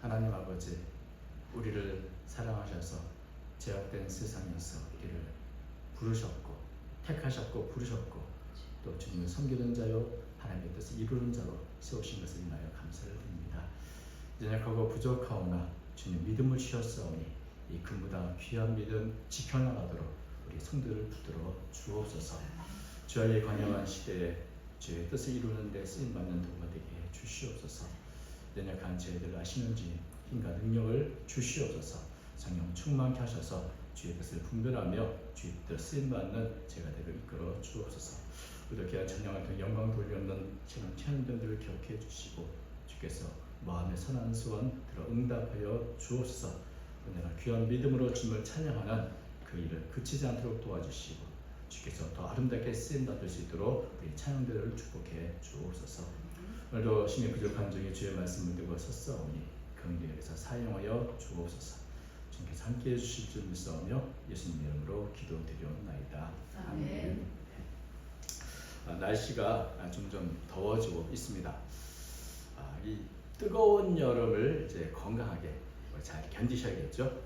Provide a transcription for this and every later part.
하나님 아버지 우리를 사랑하셔서 제약된 세상에서 우리를 부르셨고 택하셨고 부르셨고 또 주님을 섬기는 자요 하나님의 뜻을 이루는 자로 세우신 것을 인하여 감사를 드립니다. 연약하고 부족하오나 주님 믿음을 주셨사오니 이 근무당 귀한 믿음 지켜나가도록 우리 성도를 붙들어 주옵소서. 주의 관영한 시대에 주의 뜻을 이루는 데 쓰임 받는 도가 되게 해 주시옵소서. 연약한 저희들 아시는지 힘과 능력을 주시옵소서. 성령 충만케 하셔서 주의 뜻을 분별하며 주의 뜻 쓰임 받는 제가 되게 이끌어 주옵소서. 우리도 귀한 찬양을 통해 영광 돌려놓는 지금 찬양들을 기억해 주시고 주께서 마음의 선한 소원 들어 응답하여 주옵소서. 오늘 귀한 믿음으로 주님을 찬양하는 그 일을 그치지 않도록 도와주시고 주께서 더 쓰임 받을 수 있도록 우리 찬양들을 축복해 주옵소서. 오늘도 신의 부족한 중에 주의 말씀을 들고 섰사오니 긍휼에서 사용하여 주옵소서. 주님께서 함께해 주실 줄 믿사오며 예수님 이름으로 기도드리옵나이다. 아멘. 아, 날씨가 점점 더워지고 있습니다. 아, 이 뜨거운 여름을 이제 건강하게 잘 견디셔야겠죠.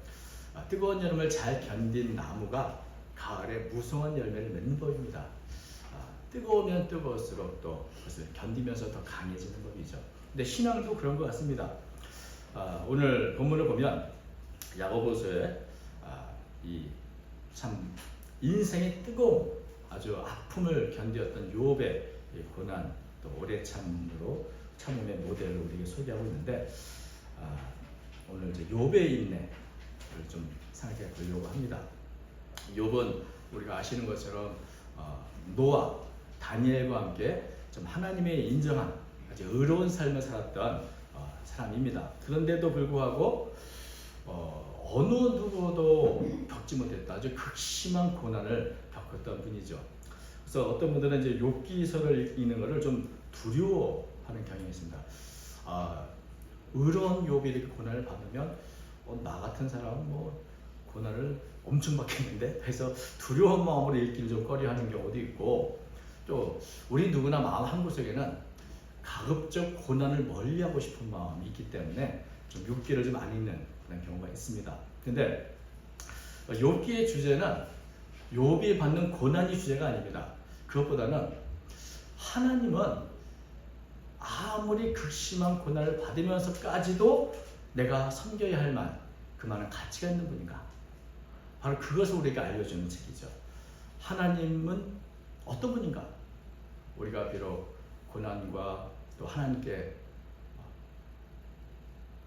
아, 뜨거운 여름을 잘 견딘 나무가 가을에 무성한 열매를 맺는 법입니다. 아, 뜨거우면 뜨거울수록 또 그것을 견디면서 더 강해지는 법이죠. 근데 신앙도 그런 것 같습니다. 아, 오늘 본문을 보면 야고보서에 아, 이참 인생의 뜨거움, 아주 아픔을 견디었던 요업의 이 고난 또 오래 참으로 참음의 모델을 우리에게 소개하고 있는데 아, 오늘 이제 요배의 인내를 좀 생각해 보려고 합니다. 욥은 우리가 아시는 것처럼 어, 노아, 다니엘과 함께 좀 하나님의 인정한 아주 의로운 삶을 살았던 어, 사람입니다. 그런데도 불구하고 어, 어느 누구도 겪지 못했다 아주 극심한 고난을 겪었던 분이죠. 그래서 어떤 분들은 이제 욥기서를 읽는 것을 좀 두려워하는 경향이 있습니다. 아, 의로운 욥이 이렇게 고난을 받으면 어, 나 같은 사람은 뭐 고난을 엄청 받겠는데 그래서 두려운 마음으로 읽기를 좀 꺼려하는 경우도 있고 또 우리 누구나 마음 한 구석에는 가급적 고난을 멀리하고 싶은 마음이 있기 때문에 좀 욥기를 좀 안 읽는 그런 경우가 있습니다. 근데 욥기의 주제는 욥이 받는 고난이 주제가 아닙니다. 그것보다는 하나님은 아무리 극심한 고난을 받으면서까지도 내가 섬겨야 할 만, 그 많은 가치가 있는 분인가? 바로 그것을 우리에게 알려주는 책이죠. 하나님은 어떤 분인가? 우리가 비록 고난과 또 하나님께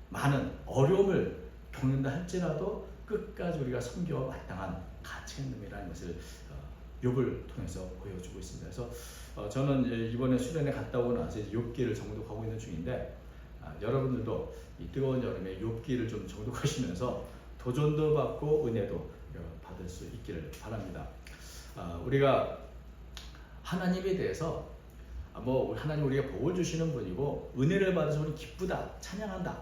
많은 어려움을 겪는다 할지라도 끝까지 우리가 섬겨 마땅한 가치가 있는 분이라는 것을 어, 욥을 통해서 보여주고 있습니다. 그래서 어, 저는 이번에 수련회 갔다 오고 나서 욥기를 정독하고 있는 중인데 아, 여러분들도 이 뜨거운 여름에 욥기를 좀 정독하시면서 도전도 받고 은혜도 받을 수 있기를 바랍니다. 아, 우리가 하나님에 대해서 아, 뭐 하나님 우리가 복을 주시는 분이고 은혜를 받아서 우리 기쁘다 찬양한다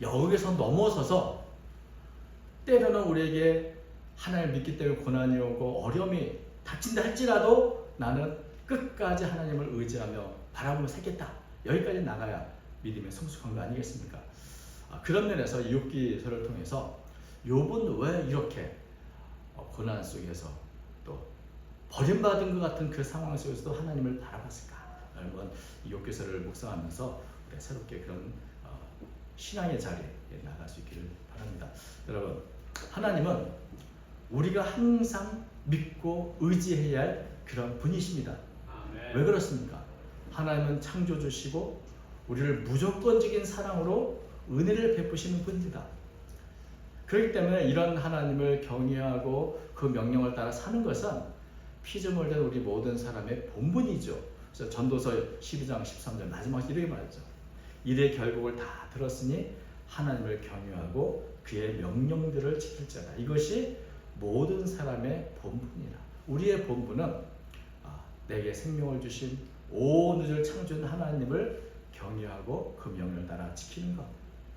여기서 넘어서서 때로는 우리에게 하나님을 믿기 때문에 고난이 오고 어려움이 닥친다 할지라도 나는 끝까지 하나님을 의지하며 바라보며 살겠다 여기까지 나가야 믿음의 성숙한 거 아니겠습니까? 아, 그런 면에서 욥기서를 통해서 욥은 왜 이렇게 어, 고난 속에서 또 버림받은 것 같은 그 상황 속에서도 하나님을 바라봤을까? 여러분 이 욥기서를 묵상하면서 우리 새롭게 그런 어, 신앙의 자리에 나갈 수 있기를 바랍니다. 여러분 하나님은 우리가 항상 믿고 의지해야 할 그런 분이십니다. 왜 그렇습니까? 하나님은 창조주시고 우리를 무조건적인 사랑으로 은혜를 베푸시는 분입니다. 그렇기 때문에 이런 하나님을 경외하고 그 명령을 따라 사는 것은 피조물된 우리 모든 사람의 본분이죠. 그래서 전도서 12장 13절 마지막 이렇게 말하죠. 일의 결국을 다 들었으니 하나님을 경외하고 그의 명령들을 지킬 자다. 이것이 모든 사람의 본분이라. 우리의 본분은 아, 내게 생명을 주신 온 우주를 창조한 하나님을 경외하고 그 명령을 따라 지키는 것.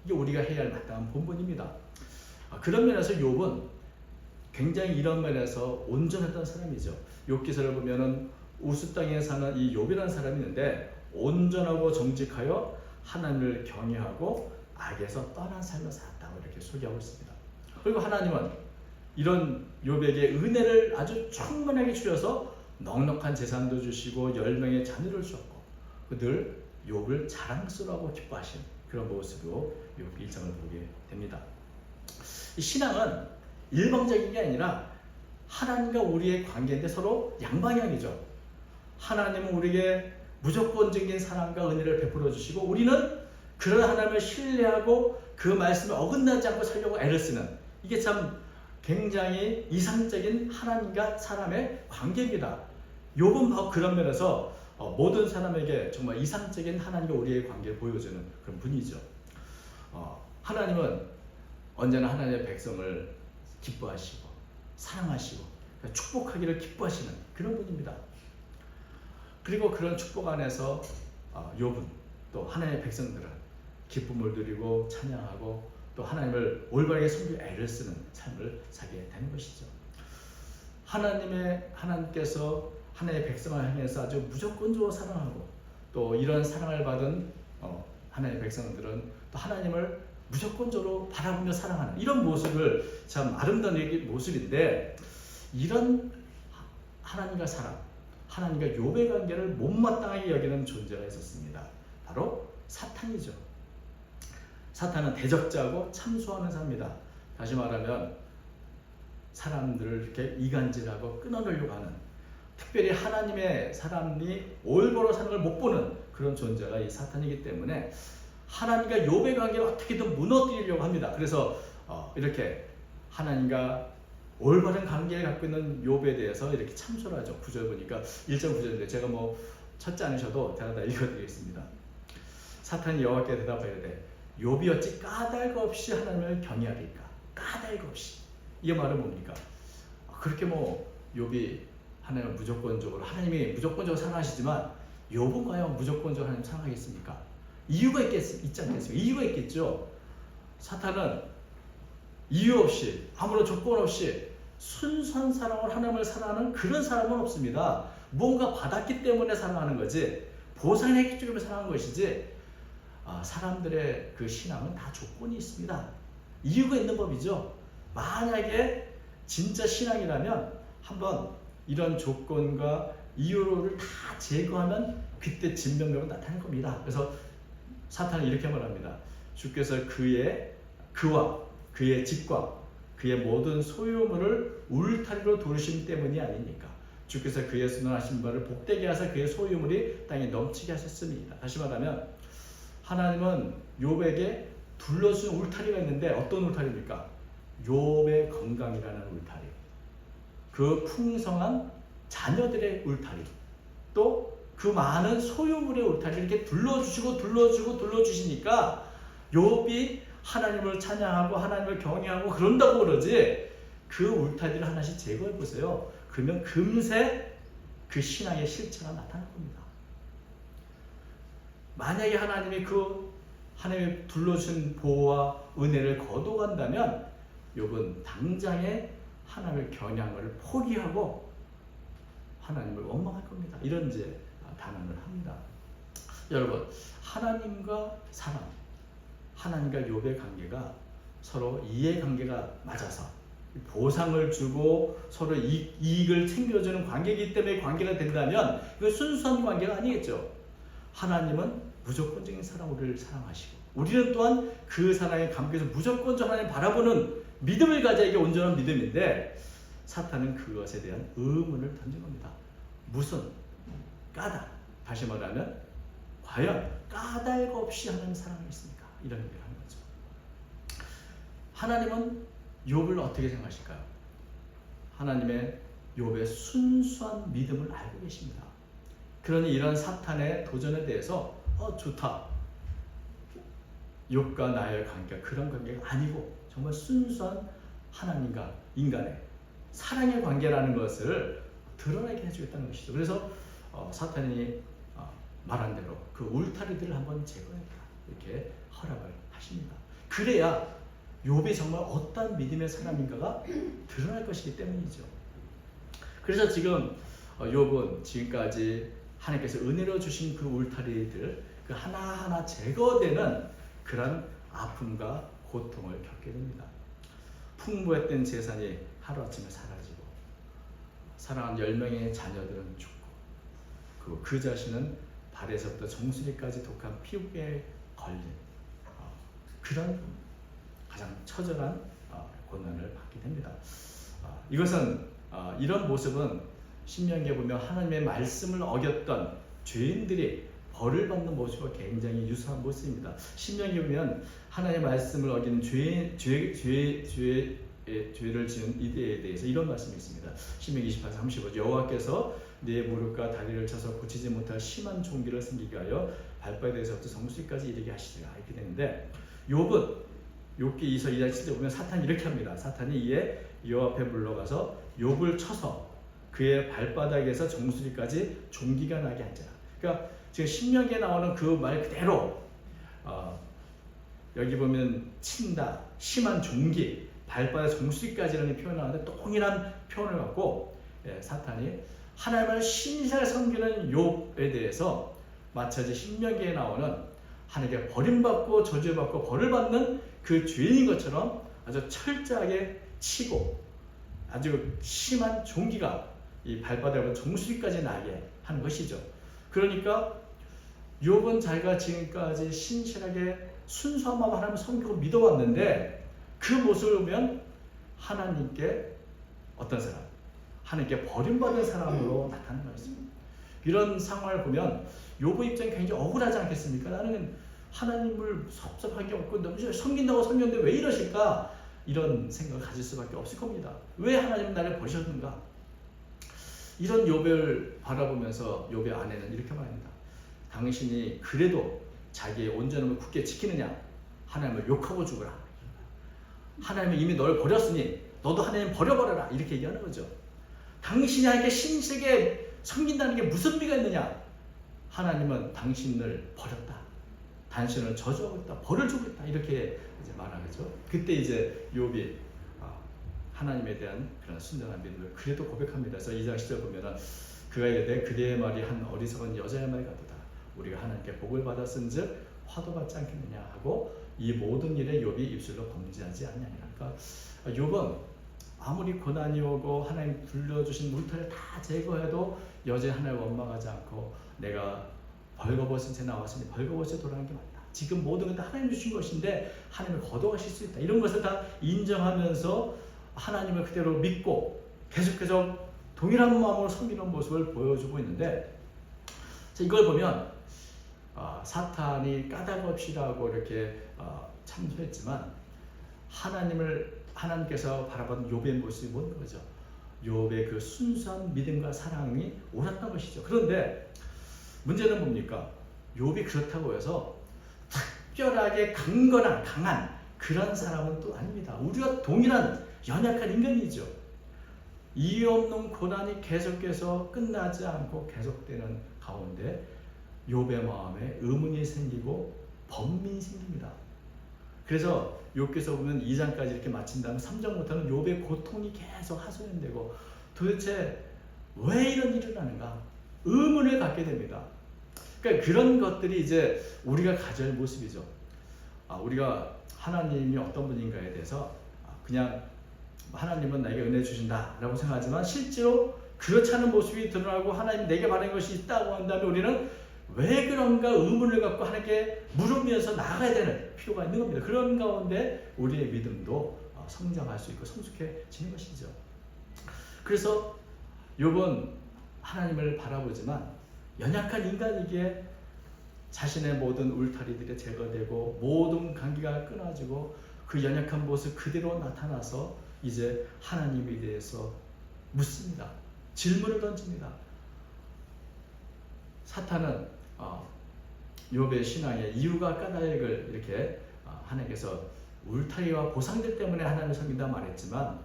이게 우리가 해야 할 마땅한 본분입니다. 아, 그런 면에서 욥은 굉장히 이런 면에서 온전했던 사람이죠. 욥기서를 보면은 우스 땅에 사는 이 욥이라는 사람이 있는데 온전하고 정직하여 하나님을 경외하고 악에서 떠난 삶을 살았다고 이렇게 소개하고 있습니다. 그리고 하나님은 이런 욥에게 은혜를 아주 충분하게 주셔서 넉넉한 재산도 주시고 열 명의 자녀를 주셨고 늘 욥을 자랑스러워 기뻐하신 그런 모습으로 욥 1장을 보게 됩니다. 이 신앙은 일방적인 게 아니라 하나님과 우리의 관계인데 서로 양방향이죠. 하나님은 우리에게 무조건적인 사랑과 은혜를 베풀어 주시고 우리는 그런 하나님을 신뢰하고 그 말씀에 어긋나지 않고 살려고 애를 쓰는 이게 참 굉장히 이상적인 하나님과 사람의 관계입니다. 욥은 바로 그런 면에서 어, 모든 사람에게 정말 이상적인 하나님과 우리의 관계를 보여주는 그런 분이죠. 어, 하나님은 언제나 하나님의 백성을 기뻐하시고 사랑하시고 그러니까 축복하기를 기뻐하시는 그런 분입니다. 그리고 그런 축복 안에서 어, 욥은 또 하나님의 백성들은 기쁨을 누리고 찬양하고 또 하나님을 올바르게 섬길 애를 쓰는 삶을 살게 되는 것이죠. 하나님의 하나님께서 하나님의 백성을 향해서 아주 무조건적으로 사랑하고 또 이런 사랑을 받은 어, 하나님의 백성들은 또 하나님을 무조건적으로 바라보며 사랑하는 이런 모습을 참 아름다운 모습인데 이런 하- 하나님과 사랑, 하나님과 욥의 관계를 못마땅하게 여기는 존재가 있었습니다. 바로 사탄이죠. 사탄은 대적자고 참수하는 사람입니다. 다시 말하면 사람들을 이렇게 이간질하고 끊어내려고 하는 특별히 하나님의 사람이 올바로 사는 걸 못 보는 그런 존재가 이 사탄이기 때문에 하나님과 욥의 관계를 어떻게든 무너뜨리려고 합니다. 그래서 어, 이렇게 하나님과 올바른 관계를 갖고 있는 욥에 대해서 이렇게 참소를 하죠. 구절 보니까 1절 9절인데 제가 뭐 찾지 않으셔도 제가 다 읽어드리겠습니다. 사탄이 여호와께 대답하여 되 욥이 어찌 까닭 없이 하나님을 경외하리까? 까닭 없이 이 말은 뭡니까? 그렇게 뭐 욥이 하나님을 무조건적으로 하나님이 무조건적으로 사랑하시지만 과연 무조건적으로 하나님 사랑하겠습니까? 이유가 있겠, 있지 않겠습니까? 이유가 있겠죠. 사탄은 이유 없이 아무런 조건 없이 순수한 사랑으로 하나님을 사랑하는 그런 사람은 없습니다. 뭔가 받았기 때문에 사랑하는 거지 보상을 했기 때문에 사랑하는 것이지 아, 사람들의 그 신앙은 다 조건이 있습니다. 이유가 있는 법이죠. 만약에 진짜 신앙이라면 한번 이런 조건과 이유를 다 제거하면 그때 진명령은 나타날 겁니다. 그래서 사탄은 이렇게 말합니다. 주께서 그의 그와 그의 집과 그의 모든 소유물을 울타리로 두르심 때문이 아니니까. 주께서 그의 순원하신 바를 복되게 하사 그의 소유물이 땅에 넘치게 하셨습니다. 다시 말하면 하나님은 욥에게 둘러준 울타리가 있는데 어떤 울타리입니까? 욥의 건강이라는 울타리. 그 풍성한 자녀들의 울타리. 또 그 많은 소유물의 울타리 이렇게 둘러주시고 둘러주고 둘러주시니까 욥이 하나님을 찬양하고 하나님을 경외하고 그런다고 그러지 그 울타리를 하나씩 제거해 보세요. 그러면 금세 그 신앙의 실체가 나타날 겁니다. 만약에 하나님이 그 하나님의 둘러준 보호와 은혜를 거둬간다면 욥은 당장에 하나님을 겨냥을 포기하고 하나님을 원망할 겁니다. 이런 이제 단언을 합니다. 여러분 하나님과 사람, 하나님과 욥의 관계가 서로 이해관계가 맞아서 보상을 주고 서로 이익, 이익을 챙겨주는 관계이기 때문에 관계가 된다면 이건 순수한 관계가 아니겠죠. 하나님은 무조건적인 사랑을 사랑하시고 우리는 또한 그 사랑의 관계에서 무조건적 하나님 바라보는 믿음을 가져야 이게 온전한 믿음인데 사탄은 그것에 대한 의문을 던진 겁니다. 무슨 까닭 다시 말하면 과연 까닭 없이 하나님 사랑하겠습니까? 이런 얘기를 하는 거죠. 하나님은 욥을 어떻게 생각하실까요? 하나님의 욥의 순수한 믿음을 알고 계십니다. 그러니 이런 사탄의 도전에 대해서 어 좋다. 욥과 나의 관계 그런 관계가 아니고 정말 순수한 하나님과 인간의 사랑의 관계라는 것을 드러나게 해주겠다는 것이죠. 그래서 어, 사탄이 어, 말한 대로 그 울타리들을 한번 제거해라 이렇게 허락을 하십니다. 그래야 욥이 정말 어떤 믿음의 사람인가가 드러날 것이기 때문이죠. 그래서 지금 어, 욥은 지금까지 하나님께서 은혜로 주신 그 울타리들 그 하나하나 제거되는 그런 아픔과 고통을 겪게 됩니다. 풍부했던 재산이 하루아침에 사라지고 사랑한 10명의 자녀들은 죽고 그리고 그 자신은 발에서부터 정수리까지 독한 피부에 걸린 어, 그런 가장 처절한 어, 고난을 받게 됩니다. 어, 이것은 어, 이런 모습은 신명기에 보면 하나님의 말씀을 어겼던 죄인들이 벌을 받는 모습과 굉장히 유사한 모습입니다. 신명기 보면 하나님의 말씀을 어기는 죄, 죄, 죄, 죄, 예, 죄를 지은 이들에 대해서 이런 말씀이 있습니다. 신명기 28, 35 여호와께서 네 무릎과 다리를 쳐서 고치지 못할 심한 종기를 생기게 하여 발바닥에서부터 정수리까지 이르게 하시리라 이렇게 되는데 욥은 욥기 2서 2장 7절 보면 사탄이 이렇게 합니다. 사탄이 이에 여호와 앞에 물러가서 욥을 쳐서 그의 발바닥에서 정수리까지 종기가 나게 한지라. 그러니까 지금 신명기에 나오는 그 말 그대로 어, 여기 보면 친다, 심한 종기, 발바닥 정수리까지라는 표현을 하는데 동일한 표현을 갖고 예, 사탄이 하나님을 신실하게 섬기는 욥에 대해서 마찬가지 신명기에 나오는 하나님께 버림받고 저주받고 벌을 받는 그 죄인인 것처럼 아주 철저하게 치고 아주 심한 종기가 이 발바닥으로 정수리까지 나게 하는 것이죠. 그러니까 욥은 자기가 지금까지 신실하게 순수한 마음 하나님을 섬기고 믿어왔는데 그 모습을 보면 하나님께 어떤 사람? 하나님께 버림받은 사람으로 나타나는 것입니다. 이런 상황을 보면 욥의 입장이 굉장히 억울하지 않겠습니까? 나는 하나님을 섭섭한 게 없고 너무 섬긴다고 섬겼는데 왜 이러실까? 이런 생각을 가질 수밖에 없을 겁니다. 왜 하나님은 나를 버리셨는가? 이런 욥을 바라보면서 욥의 아내는 이렇게 말합니다. 당신이 그래도 자기의 온전함을 굳게 지키느냐? 하나님을 욕하고 죽으라. 하나님은 이미 널 버렸으니 너도 하나님 버려버려라. 이렇게 얘기하는 거죠. 당신이 하나님께 신실하게 섬긴다는 게 무슨 의미가 있느냐? 하나님은 당신을 버렸다. 당신을 저주하고 있다. 벌을 주고 있다. 이렇게 이제 말하죠. 그때 이제 욥이 아, 하나님에 대한 그런 순전한 믿음을 그래도 고백합니다. 그래서 2장 10절 보면은 그가 이르되 그대의 말이 한 어리석은 여자의 말 같도다. 우리가 하나님께 복을 받았은즉 화도 받지 않겠느냐 하고 이 모든 일에 욥이 입술로 범죄하지 않냐니라. 그러니까 욥은 아무리 고난이 오고 하나님 불러주신 물터를 다 제거해도 여전히 하나님 원망하지 않고 내가 벌거벗은 채 나왔으니 벌거벗에 돌아간 게 맞다. 지금 모든 것다 하나님 주신 것인데 하나님을 거둬가실 수 있다. 이런 것을 다 인정하면서 하나님을 그대로 믿고 계속해서 동일한 마음으로 섬기는 모습을 보여주고 있는데 자, 이걸 보면 어, 사탄이 까닭없이라고 이렇게 어, 참소했지만 하나님을 하나님께서 바라본 욥의 모습이 뭔 거죠? 욥의 그 순수한 믿음과 사랑이 옳았던 것이죠. 그런데 문제는 뭡니까? 욥이 그렇다고 해서 특별하게 강건한 강한 그런 사람은 또 아닙니다. 우리가 동일한 연약한 인간이죠. 이유 없는 고난이 계속해서 끝나지 않고 계속되는 가운데 욥의 마음에 의문이 생기고 번민이 생깁니다. 그래서 욥기서 보면 2장까지 이렇게 마친 다음 3장부터는 욥의 고통이 계속 하소연되고 도대체 왜 이런 일이 일어나는가 의문을 갖게 됩니다. 그러니까 그런 것들이 이제 우리가 가져야 모습이죠. 아, 우리가 하나님이 어떤 분인가에 대해서 아, 그냥 하나님은 나에게 은혜 주신다라고 생각하지만 실제로 그렇지 않은 모습이 드러나고 하나님 내게 바라는 것이 있다고 한다면 우리는 왜 그런가 의문을 갖고 하나님께 물으면서 나아가야 되는 필요가 있는 겁니다. 그런 가운데 우리의 믿음도 어, 성장할 수 있고 성숙해지는 것이죠. 그래서 욥은 하나님을 바라보지만 연약한 인간이기에 자신의 모든 울타리들이 제거되고 모든 관계가 끊어지고 그 연약한 모습 그대로 나타나서 이제 하나님에 대해서 묻습니다. 질문을 던집니다. 사탄은 어, 욥의 신앙에 이유가 까닭을 이렇게 어, 하나님께서 울타리와 보상들 때문에 하나님을 섬긴다 말했지만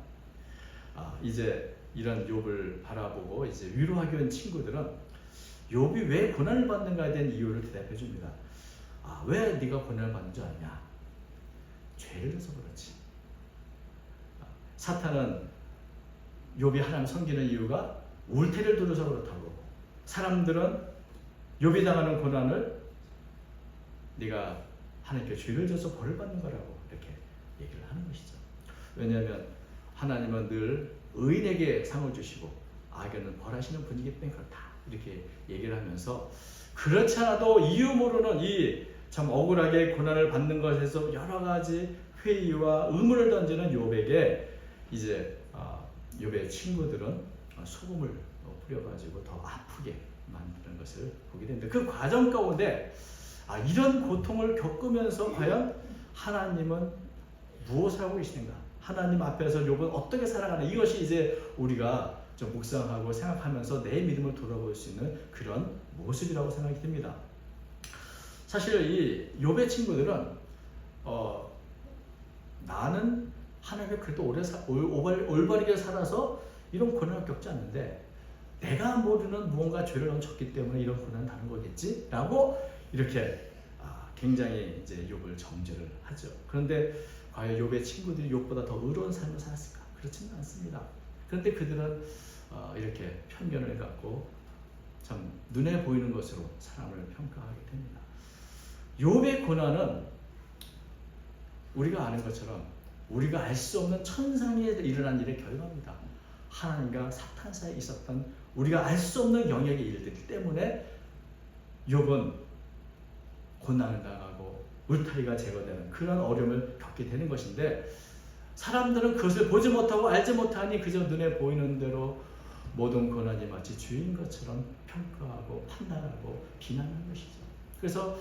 어, 이제 이런 욥을 바라보고 이제 위로하기 위한 친구들은 욥이 왜 고난을 받는가에 대한 이유를 대답해 줍니다. 아, 왜 네가 고난을 받는 줄 아냐? 죄를 져서 그렇지. 아, 사탄은 욥이 하나님 섬기는 이유가 울타리를 두려서 그렇다고. 사람들은 욥이 당하는 고난을 네가 하나님께 죄를 져서 벌을 받는 거라고 이렇게 얘기를 하는 것이죠. 왜냐하면 하나님은 늘 의인에게 상을 주시고 악에는 벌하시는 분이기 때문에 그렇다 이렇게 얘기를 하면서 그렇지 않아도 이유 모르는 이 참 억울하게 고난을 받는 것에서 여러 가지 회의와 의문을 던지는 욥에게 이제 아, 욥의 친구들은 어, 소금을 어, 뿌려가지고 더 아프게 만드는 것을 보게 됩니다. 그 과정 가운데 아, 이런 고통을 겪으면서 과연 하나님은 무엇을 하고 계시는가? 하나님 앞에서 욥은 어떻게 살아가나? 이것이 이제 우리가 좀 묵상하고 생각하면서 내 믿음을 돌아볼 수 있는 그런 모습이라고 생각이 듭니다. 사실 이 욥의 친구들은 어, 나는 하나님의 그래도 오래 사, 올, 올바- 올바르게 살아서 이런 고난을 겪지 않는데 내가 모르는 무언가 죄를 얹었기 때문에 이런 고난을 당한 거겠지라고 이렇게 아, 굉장히 이제 욥을 정죄를 하죠. 그런데 과연 욥의 친구들이 욥보다 더 의로운 삶을 살았을까? 그렇지는 않습니다. 그런데 그들은 어, 이렇게 편견을 갖고 참 눈에 보이는 것으로 사람을 평가하게 됩니다. 욥의 고난은 우리가 아는 것처럼 우리가 알 수 없는 천상에 일어난 일의 결과입니다. 하나님과 사탄 사이에 있었던 우리가 알 수 없는 영역의 일들 때문에 욥은 고난을 당하고 울타리가 제거되는 그런 어려움을 겪게 되는 것인데 사람들은 그것을 보지 못하고 알지 못하니 그저 눈에 보이는 대로 모든 고난이 마치 주인 것처럼 평가하고 판단하고 비난하는 것이죠. 그래서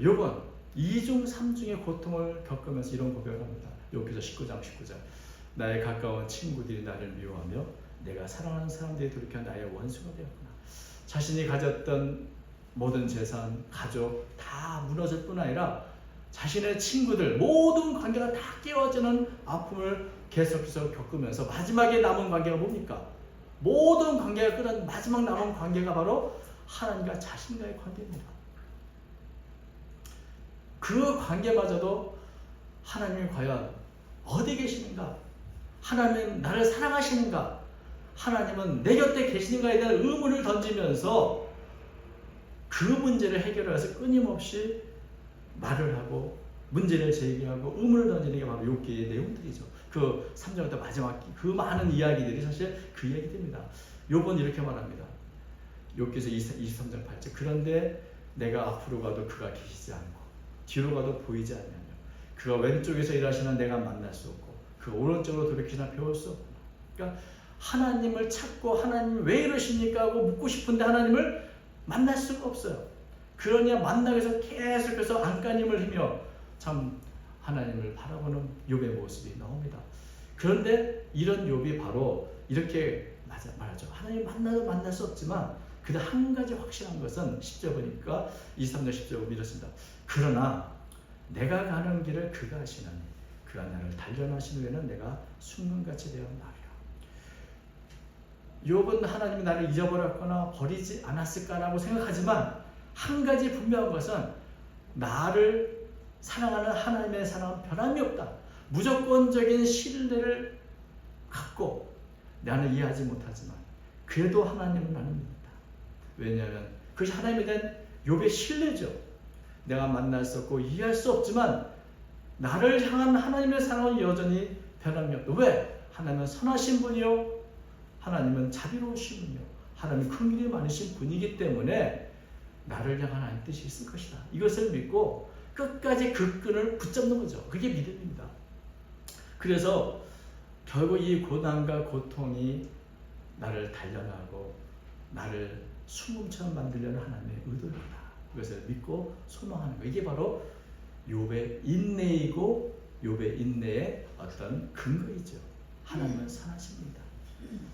욥은 이중 삼중의 고통을 겪으면서 이런 고백을 합니다. 욥기서 19장 19절 나의 가까운 친구들이 나를 미워하며 내가 사랑하는 사람들이 돌이켜 나의 원수가 되었구나. 자신이 가졌던 모든 재산, 가족 다 무너질 뿐 아니라 자신의 친구들 모든 관계가 다 깨어지는 아픔을 계속해서 겪으면서 마지막에 남은 관계가 뭡니까? 모든 관계가 끝난 마지막 남은 관계가 바로 하나님과 자신과의 관계입니다. 그 관계마저도 하나님이 과연 어디 계시는가? 하나님은 나를 사랑하시는가? 하나님은 내 곁에 계시는가에 대한 의문을 던지면서 그 문제를 해결해서 끊임없이 말을 하고 문제를 제기하고 의문을 던지는 게 바로 욥기의 내용들이죠. 그 3절부터 마지막 그 많은 이야기들이 사실 그 얘기입니다. 욥은 이렇게 말합니다. 욥기서 23장 8절 그런데 내가 앞으로 가도 그가 계시지 않고 뒤로 가도 보이지 않냐며 그가 왼쪽에서 일하시는 내가 만날 수 없고 그 오른쪽으로 돌이키나 배울 수 없구나. 그러니까 하나님을 찾고 하나님 왜 이러십니까 하고 묻고 싶은데 하나님을 만날 수가 없어요. 그러냐 만나기 위해서 계속해서 안간힘을 힘며 참 하나님을 바라보는 욥의 모습이 나옵니다. 그런데 이런 욥이 바로 이렇게 맞아 말하죠. 하나님 만나도 만날 수 없지만 그다 한 가지 확실한 것은 10절 보니까 23절 10절 보면 이렇습니다. 그러나 내가 가는 길을 그가 하시나니 그가 나를 단련하신 후에는 내가 되어 나리라. 욥은 하나님이 나를 잊어버렸거나 버리지 않았을까라고 생각하지만 한 가지 분명한 것은 나를 사랑하는 하나님의 사랑은 변함이 없다. 무조건적인 신뢰를 갖고 나는 이해하지 못하지만 그래도 하나님은 나는 믿는다. 왜냐하면 그것이 하나님에 대한 욥의 신뢰죠. 내가 만날 수 없고 이해할 수 없지만 나를 향한 하나님의 사랑은 여전히 변함이 없다. 왜? 하나님은 선하신 분이요. 하나님은 자비로우신 분이요. 하나님 큰 일이 많으신 분이기 때문에 나를 향한 하나님 뜻이 있을 것이다. 이것을 믿고 끝까지 그 끈을 붙잡는 거죠. 그게 믿음입니다. 그래서 결국 이 고난과 고통이 나를 단련하고 나를 순금처럼 만들려는 하나님의 의도입니다. 그것을 믿고 소망하는 거. 이게 바로 욥의 인내이고 욥의 인내의 어떤 근거이죠. 하나님은 선하십니다.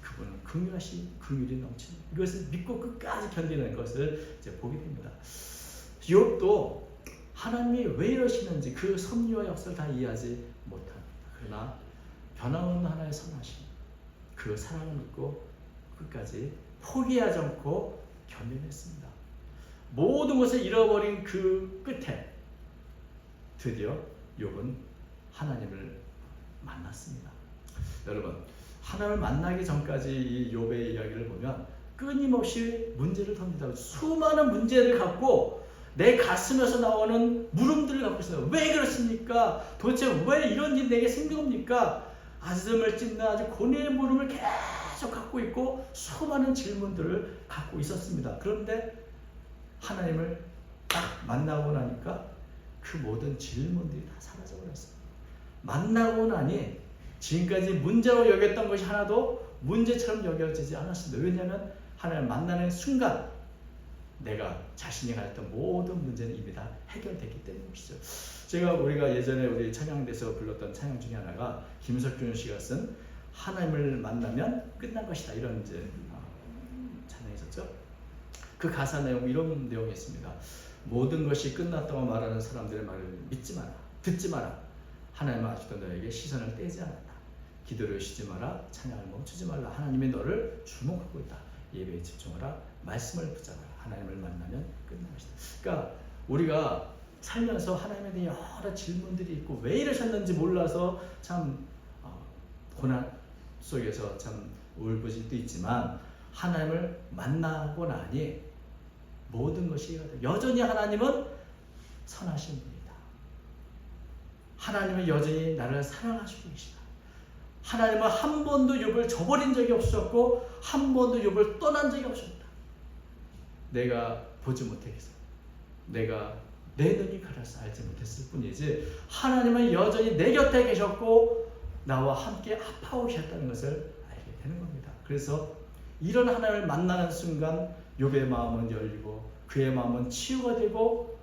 그분은 긍휼하시 긍휼이 넘치는 이것을 믿고 끝까지 견디는 것을 이제 보게 됩니다. 욥도 하나님이 왜 이러시는지 그 섭리와 역사를 다 이해하지 못합니다. 그러나 변함없는 하나의 선하심, 그 사랑을 믿고 끝까지 포기하지 않고 견뎌냈습니다. 모든 것을 잃어버린 그 끝에 드디어 욥은 하나님을 만났습니다. 여러분, 하나님을 만나기 전까지 이 욥의 이야기를 보면 끊임없이 문제를 던지다 수많은 문제를 갖고 내 가슴에서 나오는 물음들을 갖고 있어요. 왜 그렇습니까? 도대체 왜 이런 일이 내게 생긴 겁니까? 아슴을 찢는 아주 고뇌의 물음을 계속 갖고 있고 수많은 질문들을 갖고 있었습니다. 그런데 하나님을 딱 만나고 나니까 그 모든 질문들이 다 사라져 버렸어요. 만나고 나니 지금까지 문제로 여겼던 것이 하나도 문제처럼 여겨지지 않았습니다. 왜냐하면 하나님을 만나는 순간 내가 자신이 가졌던 모든 문제는 이미 다 해결됐기 때문이죠. 제가 우리가 예전에 우리 찬양대에서 불렀던 찬양 중에 하나가 김석균 씨가 쓴 하나님을 만나면 끝난 것이다 이런 이제 어, 찬양이 있었죠. 그 가사 내용 이런 내용이 있습니다. 모든 것이 끝났다고 말하는 사람들의 말을 믿지 마라, 듣지 마라. 하나님은 아직도 너에게 시선을 떼지 않았다. 기도를 쉬지 마라, 찬양을 멈추지 말라. 하나님이 너를 주목하고 있다. 예배에 집중하라, 말씀을 붙잡아라. 하나님을 만나면 끝난 것이다. 그러니까 우리가 살면서 하나님에 대한 여러 질문들이 있고 왜 이러셨는지 몰라서 참 어, 고난 속에서 참 울부짖도 있지만 하나님을 만나고 나니 모든 것이. 여전히 하나님은 선하신 분이다. 하나님은 여전히 나를 사랑하시고 계시다. 하나님은 한 번도 욥을 저버린 적이 없었고 한 번도 욥을 떠난 적이 없었다. 내가 보지 못해서 내가 내 눈이 가려서 알지 못했을 뿐이지 하나님은 여전히 내 곁에 계셨고 나와 함께 아파오셨다는 것을 알게 되는 겁니다. 그래서 이런 하나님을 만나는 순간 욥의 마음은 열리고 그의 마음은 치유가 되고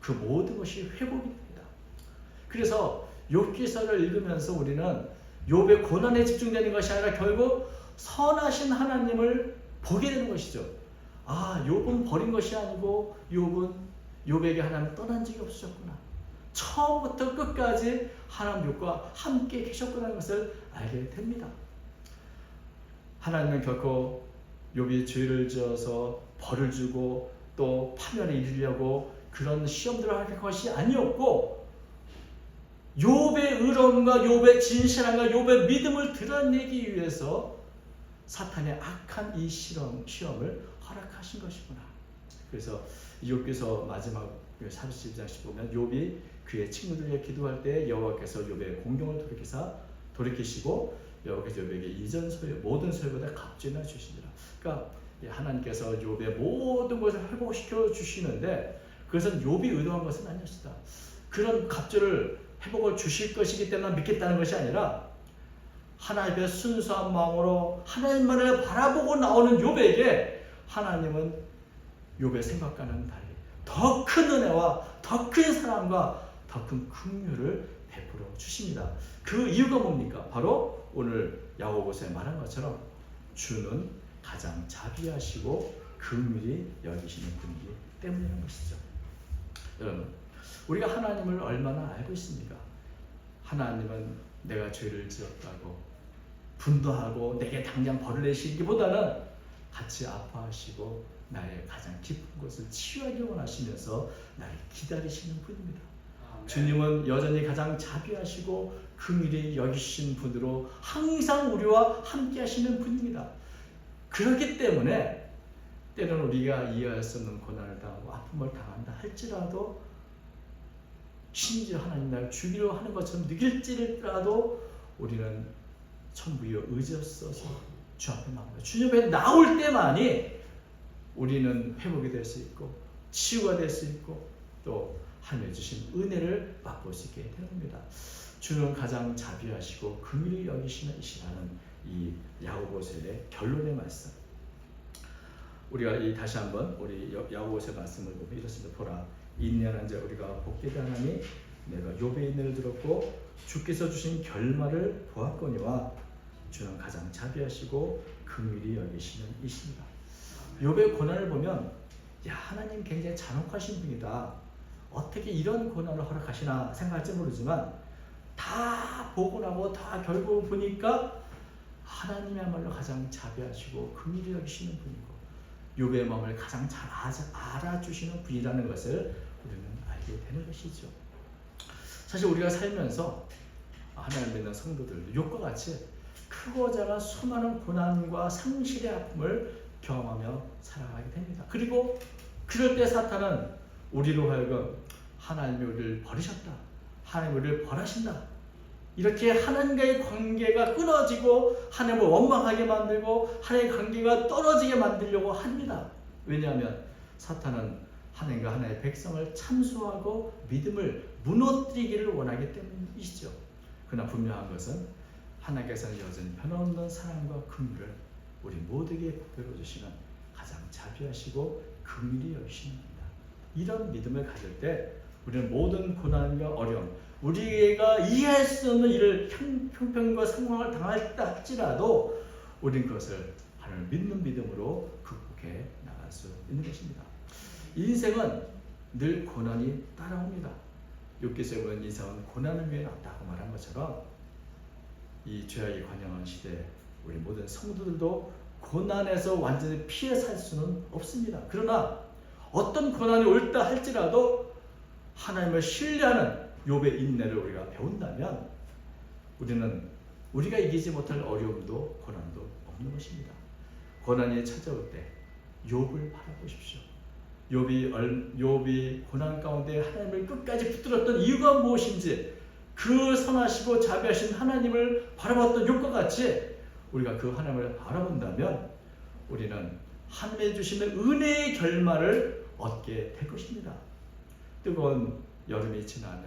그 모든 것이 회복이 됩니다. 그래서 욥기서를 읽으면서 우리는 욥의 고난에 집중되는 것이 아니라 결국 선하신 하나님을 보게 되는 것이죠. 아, 욥은 버린 것이 아니고 욥은 욥에게 하나님 떠난 적이 없으셨구나. 처음부터 끝까지 하나님 욥과 함께 계셨구나는 것을 알게 됩니다. 하나님은 결코 욥이 죄를 지어서 벌을 주고 또 파멸에 이르려고 그런 시험들을 할 것이 아니었고 욥의 의로움과 욥의 진실함과 욥의 믿음을 드러내기 위해서 사탄의 악한 이 실험, 시험을 허락하신 것이구나. 그래서 욥기서 마지막 32장씩 보면 욥이 그의 친구들에게 기도할 때 여호와께서 욥의 공경을 돌이키사 돌이키시고 여호와께서 욥에게 이전 소유 모든 소유보다 값지나 주시니라. 그러니까 하나님께서 욥의 모든 것을 회복시켜 주시는데 그것은 욥이 의도한 것은 아니었다. 그런 갑절을 회복을 주실 것이기 때문에 믿겠다는 것이 아니라 하나님의 순수한 마음으로 하나님만을 바라보고 나오는 욥에게 하나님은 욥의 생각과는 달리 더 큰 은혜와 더 큰 사랑과 더 큰 긍휼을 베풀어 주십니다. 그 이유가 뭡니까? 바로 오늘 야고보서에 말한 것처럼 주는 가장 자비하시고 긍휼히 여기시는 분이기 때문이라는 것이죠. 여러분, 우리가 하나님을 얼마나 알고 있습니까? 하나님은 내가 죄를 지었다고 분노하고 내게 당장 벌을 내시기보다는 같이 아파하시고 나의 가장 깊은 곳을 치유하기 원하시면서 나를 기다리시는 분입니다. 주님은 여전히 가장 자비하시고 긍휼히 여기신 분으로 항상 우리와 함께 하시는 분입니다. 그렇기 때문에 때로는 우리가 이해할 수 없는 고난을 당하고 아픔을 당한다 할지라도 심지어 하나님 나를 죽이려 하는 것처럼 느낄지라도 우리는 천부여 의지였어서 주 앞에 나옵니다. 주님 앞에 나올 때만이 우리는 회복이 될 수 있고 치유가 될 수 있고 또 하나님 주신 은혜를 맛볼 수 있게 겁니다. 주는 가장 자비하시고 긍휼히 여기시는 이시라는 이 야고보서의 결론의 말씀. 우리가 이 다시 한번 우리 야고보서의 말씀을 보면 이렇습니다. 보라 인내하는 자 우리가 복되게 하나니 내가 욥의 인내를 들었고 주께서 주신 결말을 보았거니와 주는 가장 자비하시고 긍휼히 여기시는 이십니다. 욥의 고난을 보면 야 하나님 굉장히 잔혹하신 분이다. 어떻게 이런 고난을 허락하시나 생각할지 모르지만 다 보고 나고 다 결국 보니까 하나님이야말로 가장 자비하시고 긍휼히 여기시는 분이고 욥의 마음을 가장 잘 알아주시는 분이라는 것을 우리는 알게 되는 것이죠. 사실 우리가 살면서 하나님 믿는 성도들 욥과 같이 크고 작은 수많은 고난과 상실의 아픔을 경험하며 살아가게 됩니다. 그리고 그럴 때 사탄은 우리로 하여금 하나님이 우리를 버리셨다. 하나님이 우리를 벌하신다. 이렇게 하나님과의 관계가 끊어지고 하나님을 원망하게 만들고 하나님의 관계가 떨어지게 만들려고 합니다. 왜냐하면 사탄은 하나님과 하나님의 백성을 참수하고 믿음을 무너뜨리기를 원하기 때문이시죠. 그러나 분명한 것은 하나님께서는 여전히 변함없는 사랑과 긍휼을 우리 모두에게 베풀어 주시는 가장 자비하시고 긍휼히 여기시는 겁니다. 이런 믿음을 가질 때 우리는 모든 고난과 어려움, 우리가 이해할 수 없는 일을 형- 형편과 상황을 당했다 할지라도 우리는 그것을 하나님을 믿는 믿음으로 극복해 나갈 수 있는 것입니다. 인생은 늘 고난이 따라옵니다. 욥기서에 보면 인생은 고난을 위해 났다고 말한 것처럼 이 죄악이 관영한 시대 우리 모든 성도들도 고난에서 완전히 피해 살 수는 없습니다. 그러나 어떤 고난이 올다 할지라도 하나님을 신뢰하는 욥의 인내를 우리가 배운다면 우리는 우리가 이기지 못할 어려움도 고난도 없는 것입니다. 고난이 찾아올 때 욥을 바라보십시오. 얼- 욥이 고난 가운데 하나님을 끝까지 붙들었던 이유가 무엇인지 그 선하시고 자비하신 하나님을 바라봤던 욥과 같이 우리가 그 하나님을 바라본다면 우리는 하나님의 주시는 은혜의 결말을 얻게 될 것입니다. 뜨거운 여름이 지나면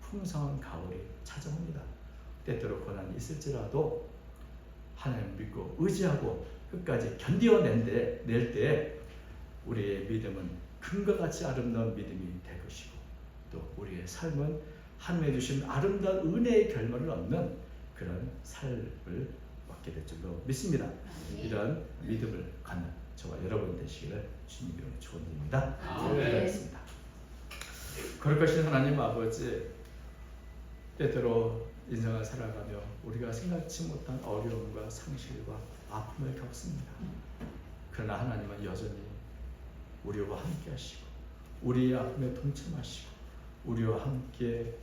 풍성한 가을이 찾아옵니다. 때때로 고난이 있을지라도 하나님 믿고 의지하고 끝까지 견디어낸 데, 낼때 우리의 믿음은 금과 같이 아름다운 믿음이 될 것이고 또 우리의 삶은 하나님의 주신 아름다운 은혜의 결말을 얻는 그런 삶을 얻게 될 줄로 믿습니다. 이런 믿음을 갖는 저와 여러분 되시기를 주님으로 축원드립니다. 아멘. 기도하겠습니다. 거룩하신 하나님 아버지 때때로 인생을 살아가며 우리가 생각지 못한 어려움과 상실과 아픔을 겪습니다. 그러나 하나님은 여전히 우리와 함께 하시고 우리의 아픔에 동참하시고 우리와 함께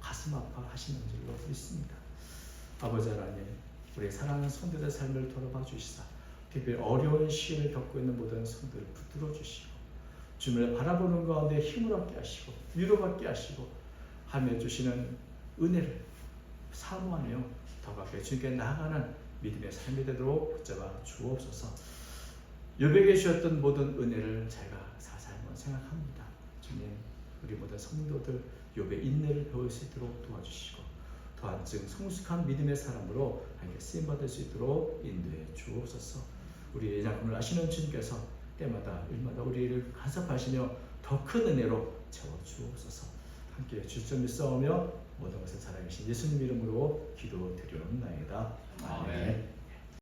가슴 아파하시는 줄로 믿습니다. 아버지 하나님 우리 사랑하는 성도들의 삶을 돌아봐 주시사 특별히 어려운 시기를 겪고 있는 모든 성도를 붙들어 주시고 주님을 바라보는 가운데 힘을 얻게 하시고 위로받게 하시고 하며 주시는 은혜를 사모하며 더 가까이 주님께 나아가는 믿음의 삶이 되도록 붙잡아 주옵소서 여백에 주셨던 모든 은혜를 제가 한번 생각합니다. 주님 우리 모든 성도들 욥의 인내를 배울 수 있도록 도와주시고 또한 즉 성숙한 믿음의 사람으로 하나님께 쓰임 받을 수 있도록 인도해 주옵소서. 우리의 장품을 아시는 주님께서 때마다 일마다 우리를 간섭하시며 더 큰 은혜로 채워 주옵소서. 함께 주점을 싸우며 모든 것을 살아계신 예수님 이름으로 기도 드리옵나이다